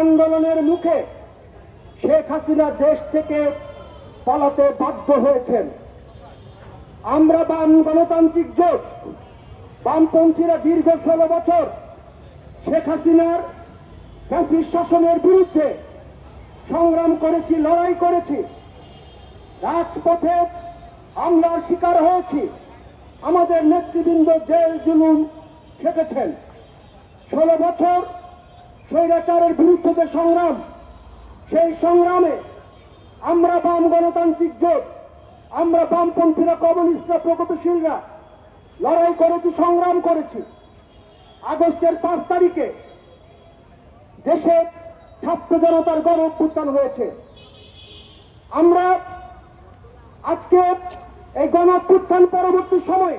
আন্দোলনের মুখে শেখ হাসিনা দেশ থেকে পালাতে বাধ্য হয়েছেন। আমরা বাম গণতান্ত্রিক জোট, বামপন্থীরা দীর্ঘ ষোলো বছর শেখ হাসিনার ফ্যাসিস শাসনের বিরুদ্ধে সংগ্রাম করেছি, লড়াই করেছি। রাজপথে হামলার শিকার হয়েছি। আমাদের নেতৃবৃন্দ জেল জুলুম খেটেছেন। ষোলো বছর স্বৈরাচারের বিরুদ্ধে যে সংগ্রাম, সেই সংগ্রামে আমরা বাম গণতান্ত্রিক জোট, আমরা বামপন্থীরা কমিউনিস্টরা, প্রগতিশীলরা লড়াই করেছি, সংগ্রাম করেছি। আগস্টের পাঁচ তারিখে দেশে ছাত্র জনতার গণ অভ্যুত্থান হয়েছে। আমরা আজকে এই গণ অভ্যুত্থান পরবর্তী সময়ে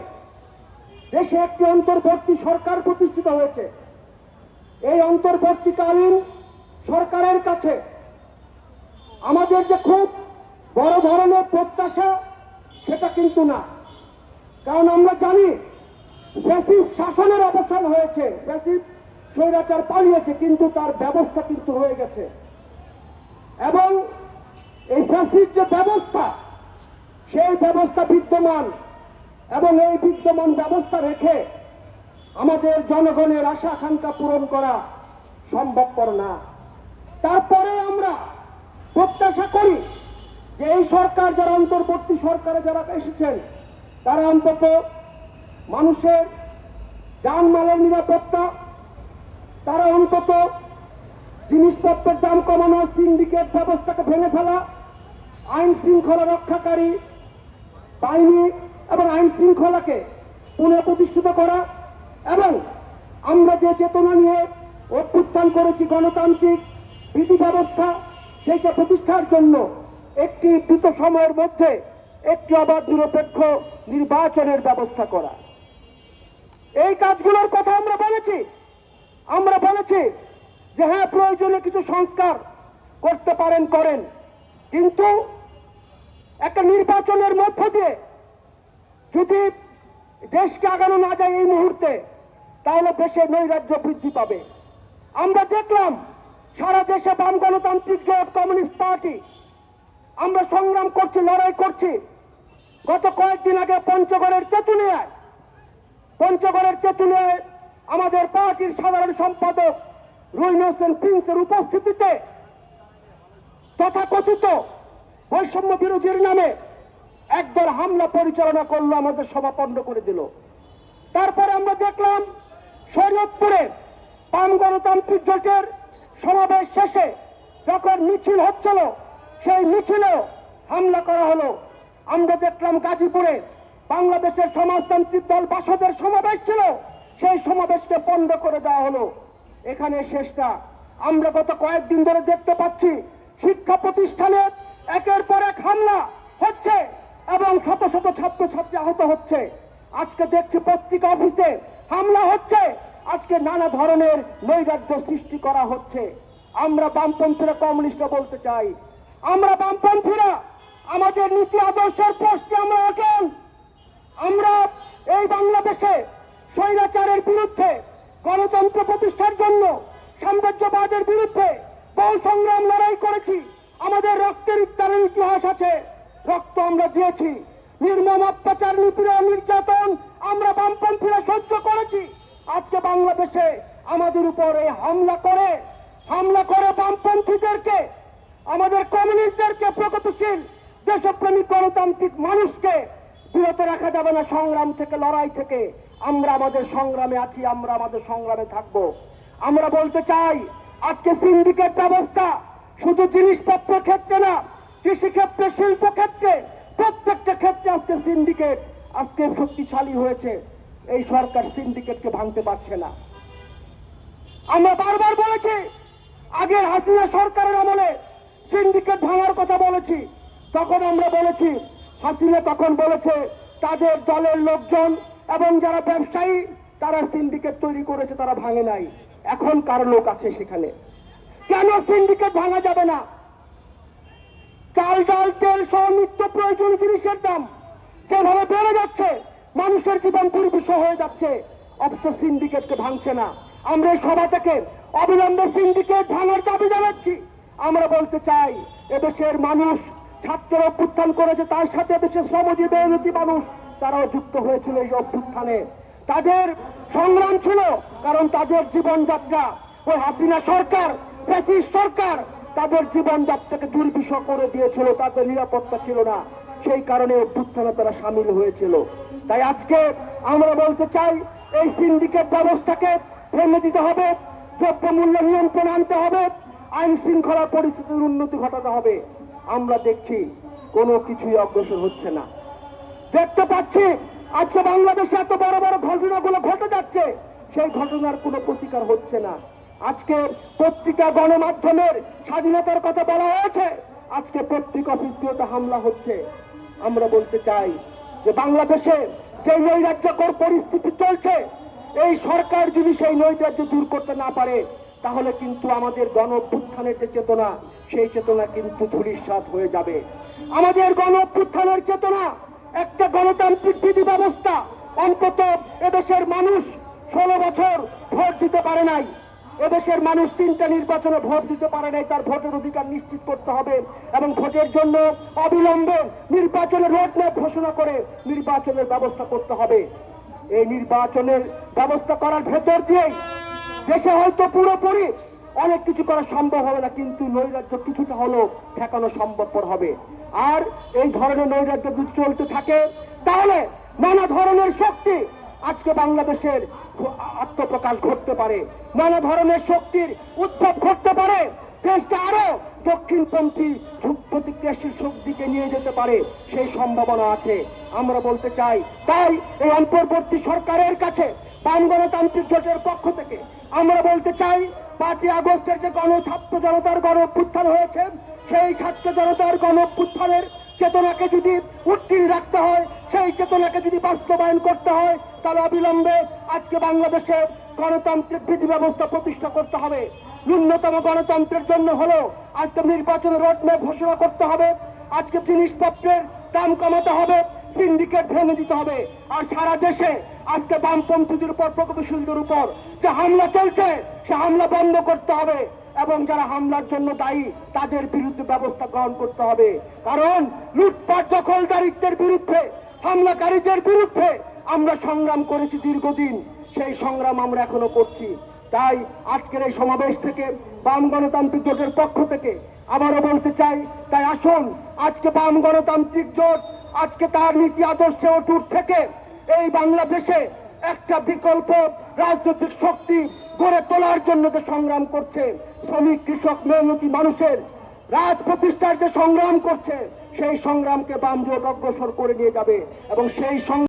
দেশে একটি অন্তর্বর্তী সরকার প্রতিষ্ঠিত হয়েছে। এই অন্তর্বর্তীকালীন সরকারের কাছে আমাদের যে খুব বড় ধরনের প্রত্যাশা, সেটা কিন্তু না। কারণ আমরা জানি ফ্যাসিস শাসনের অবসান হয়েছে ফ্যাসিস স্বৈরাচার পালিয়েছে, কিন্তু তার ব্যবস্থা কিন্তু হয়ে গেছে। এবং এই ফ্যাসিস যে ব্যবস্থা, সেই ব্যবস্থা বিদ্যমান। এবং এই বিদ্যমান ব্যবস্থা রেখে আমাদের জনগণের আশা আকাঙ্ক্ষা পূরণ করা সম্ভবপর না। তারপরে আমরা প্রত্যাশা করি যে এই সরকার যারা অন্তর্বর্তী সরকারে যারা এসেছেন, তারা অন্তত মানুষের যানমালের নিরাপত্তা, তারা অন্তত জিনিসপত্রের দাম কমানো সিন্ডিকেট ব্যবস্থাকে ভেঙে ফেলা, আইন শৃঙ্খলা রক্ষাকারী বাহিনী এবং আইন শৃঙ্খলাকে পুনঃপ্রতিষ্ঠিত করা এবং আমরা যে চেতনা নিয়ে অভ্যুত্থান করেছি গণতান্ত্রিক বিধি ব্যবস্থা, সেইটা প্রতিষ্ঠার জন্য একটি দ্রুত সময়ের মধ্যে একটি অবাধ নিরপেক্ষ নির্বাচনের ব্যবস্থা করা। এই কাজগুলোর কথা আমরা বলেছি। আমরা বলেছি যে হ্যাঁ প্রয়োজনে কিছু সংস্কার করতে পারেন, করেন। কিন্তু একটা নির্বাচনের মধ্য দিয়ে যদি দেশকে আগানো না যায় এই মুহূর্তে তাহলে দেশের নৈরাজ্য বৃদ্ধি পাবে। আমরা দেখলাম সারা দেশে বাম গণতান্ত্রিক জোট কমিউনিস্ট পার্টি। আমরা সংগ্রাম করছি, লড়াই করছি। গত কয়েকদিন আগে পঞ্চগড়ের তেঁতুলিয়ায় পঞ্চগড়ের তেঁতুলিয়ায় আমাদের পার্টির সাধারণ সম্পাদক রুইন হোসেন প্রিন্সের উপস্থিতিতে তথাকথিত বৈষম্য বিরোধীর নামে একদল হামলা পরিচালনা করল আমাদের সভা পণ্ড করে দিল। তারপরে আমরা দেখলাম শরীয়তপুরে বাম গণতান্ত্রিক জোটের সমাবেশ শেষে যখন মিছিল হচ্ছিল, সেই মিছিলেও হামলা করা হলো। আমরা দেখলাম গাজীপুরে বাংলাদেশের সমাজতান্ত্রিক দল বাসদের সমাবেশ ছিল, সেই সমাবেশকে বন্ধ করে দেওয়া হলো। এখানে শেষটা আমরা গত কয়েকদিন ধরে দেখতে পাচ্ছি, শিক্ষা প্রতিষ্ঠানে একের পর এক হামলা হচ্ছে এবং শত শত ছাত্রছাত্রী আহত হচ্ছে। আজকে দেখছি পত্রিকা অফিসে হামলা হচ্ছে। আজকে নানা ধরনের নৈরাজ্য সৃষ্টি করা হচ্ছে। আমরা বামপন্থীরা কমিউনিস্টরা বলতে চাই, আমরা বামপন্থীরা আমাদের নীতি আদর্শের পোস্টে আমরা আঁকেন আমরা এই বাংলাদেশে স্বৈরাচারের বিরুদ্ধে, গণতন্ত্র প্রতিষ্ঠার জন্য, সাম্রাজ্যবাদের বিরুদ্ধে বহু সংগ্রাম লড়াই করেছি। আমাদের রক্তের উত্তারের ইতিহাস আছে। রক্ত আমরা দিয়েছি। নির্মম অত্যাচার, নিপীড়ন, নির্যাতন আমরা বামপন্থীরা সহ্য করেছি। আজকে বাংলাদেশে আমাদের উপর এই হামলা করে হামলা করে বামপন্থীদেরকে, আমাদের কমিউনিস্টদেরকে, প্রগতিশীল দেশপ্রেমী গণতান্ত্রিক মানুষকে বিরত রাখা যাবে না সংগ্রাম থেকে, লড়াই থেকে। আমরা আমাদের সংগ্রামে আছি, আমরা আমাদের সংগ্রামে থাকব। আমরা বলতে চাই, আজকে সিন্ডিকেট ব্যবস্থা শুধু জিনিসপত্র ক্ষেত্রে না, কৃষিক্ষেত্রে শিল্প ক্ষেত্রে প্রত্যেকটা ক্ষেত্রে আজকে সিন্ডিকেট আজকে শক্তিশালী হয়েছে। এই সরকার সিন্ডিকেটকে ভাঙতে পারছে না। আমরা বারবার বলেছি, আগের হাসিনা সরকারের আমলে সিন্ডিকেট ভাঙার কথা বলেছি। তখন আমরা বলেছি হাসিনা তখন বলেছে, তাদের দলের লোকজন এবং যারা ব্যবসায়ী, তারা সিন্ডিকেট তৈরি করেছে, তারা ভাঙে নাই। এখন কার লোক আছে সেখানে? কেন সিন্ডিকেট ভাঙা যাবে না? চাল ডাল, তেল সহ নিত্য যেভাবে বেড়ে যাচ্ছে। মানুষের জীবন দুর্বিষহ হয়ে যাচ্ছে। অথচ সিন্ডিকেটকে ভাঙছে না। আমরা এই সভা থেকে অবিলম্বে সিন্ডিকেট ভাঙার দাবি জানাচ্ছি। আমরা বলতে চাই, এদেশের মানুষ ছাত্র অভ্যুত্থান করেছে, তার সাথে দেশের শ্রমজীবী মানুষ, তারাও যুক্ত হয়েছিল এই অভ্যুত্থানে। তাদের সংগ্রাম ছিল, কারণ তাদের জীবনযাত্রা, ওই হাসিনা সরকার ব্রিটিশ সরকার, তাদের জীবনযাত্রাকে দুর্বিষ করে দিয়েছিল, তাদের নিরাপত্তা ছিল না। সেই কারণে অভ্যুত্থানে তারা সামিল হয়েছিল। তাই আজকে আমরা বলতে চাই, এই সিন্ডিকেট ব্যবস্থাকে থেমে দিতে হবে, দ্রব্যমূল্য নিয়ন্ত্রণ আনতে হবে, আইন শৃঙ্খলা পরিস্থিতির উন্নতি ঘটাতে হবে। আমরা দেখছি কোনো কিছুই অগ্রসর হচ্ছে না। দেখতে পাচ্ছি, আজকে বাংলাদেশে এত বড় বড় ঘটনাগুলো ঘটে যাচ্ছে, সেই ঘটনার কোনো প্রতিকার হচ্ছে না। আজকে পত্রিকা গণমাধ্যমের স্বাধীনতার কথা বলা হয়েছে, আজকে পত্রিকা অফিসগুলোতে হামলা হচ্ছে। আমরা বলতে চাই যে বাংলাদেশে যে নৈরাজ্যকর পরিস্থিতি চলছে, এই সরকার যদি সেই নৈরাজ্য দূর করতে না পারে, তাহলে কিন্তু আমাদের গণ যে চেতনা, সেই চেতনা কিন্তু ধূলিসাৎ হয়ে যাবে। আমাদের গণ চেতনা, একটা গণতান্ত্রিক বিধি ব্যবস্থা অন্তত এদেশের মানুষ ষোলো বছর ভোট দিতে পারে নাই। এদেশের মানুষ তিনটা নির্বাচনে ভোট দিতে পারে নাই, তার ভোটের অধিকার নিশ্চিত করতে হবে এবং ভোটের জন্য অবিলম্বে নির্বাচনের রোডম্যাপ ঘোষণা করে নির্বাচনের ব্যবস্থা করতে হবে। এই নির্বাচনের ব্যবস্থা করার ভেতর দিয়েই দেশে হয়তো পুরোপুরি অনেক কিছু করা সম্ভব হবে না, কিন্তু নৈরাজ্য কিছুটা হলেও ঠেকানো সম্ভবপর হবে। আর এই ধরনের নৈরাজ্য যদি চলতে থাকে, তাহলে নানা ধরনের শক্তি আজকে বাংলাদেশের আত্মপ্রকাশ ঘটতে পারে। নানা ধরনের শক্তির উদ্ভব ঘটতে পারে। দেশটা আরও দক্ষিণপন্থী প্রতিক্রিয়াশীল শক্তিকে নিয়ে যেতে পারে। সেই সম্ভাবনা আছে। আমরা বলতে চাই, তাই এই অন্তর্বর্তী সরকারের কাছে বাম গণতান্ত্রিক জোটের পক্ষ থেকে আমরা বলতে চাই, পাঁচই আগস্টের যে গণ ছাত্র জনতার গণ অভ্যুত্থান হয়েছে, সেই ছাত্র জনতার গণ অভ্যুত্থানের চেতনাকে যদি উত্তীর্ণ রাখতে হয়, সেই চেতনাকে যদি বাস্তবায়ন করতে হয়, তাহলে অবিলম্বে আজকে বাংলাদেশে গণতান্ত্রিক বিধি ব্যবস্থা প্রতিষ্ঠা করতে হবে। ন্যূনতম গণতন্ত্রের জন্য হলো আজকে নির্বাচন রোডম্যাপ ঘোষণা করতে হবে। আজকে জিনিসপত্রের দাম কমাতে হবে সিন্ডিকেট ভেঙে দিতে হবে। আর সারা দেশে আজকে বামপন্থীদের উপর, প্রগতিশীলদের উপর যে হামলা চলছে, সে হামলা বন্ধ করতে হবে। এবং যারা হামলার জন্য দায়ী, তাদের বিরুদ্ধে ব্যবস্থা গ্রহণ করতে হবে। কারণ লুটপাট দখলদারিত্বের বিরুদ্ধে হামলাকারীদের বিরুদ্ধে আমরা সংগ্রাম করেছি দীর্ঘদিন। সেই সংগ্রাম আমরা এখনও করছি। তাই আজকের এই সমাবেশ থেকে বাম গণতান্ত্রিক জোটের পক্ষ থেকে আবারও বলতে চাই, তাই আসুন, আজকে বাম গণতান্ত্রিক জোট, আজকে তার নীতি আদর্শে অটুট থেকে এই বাংলাদেশে একটা বিকল্প রাজনৈতিক শক্তি গড়ে তোলার জন্য যে সংগ্রাম করছে, শ্রমিক, কৃষক, মেহনতি মানুষের রাজ প্রতিষ্ঠার যে সংগ্রাম করছে সেই সংগ্রামকে বাম জোট অগ্রসর করে নিয়ে যাবে এবং সেই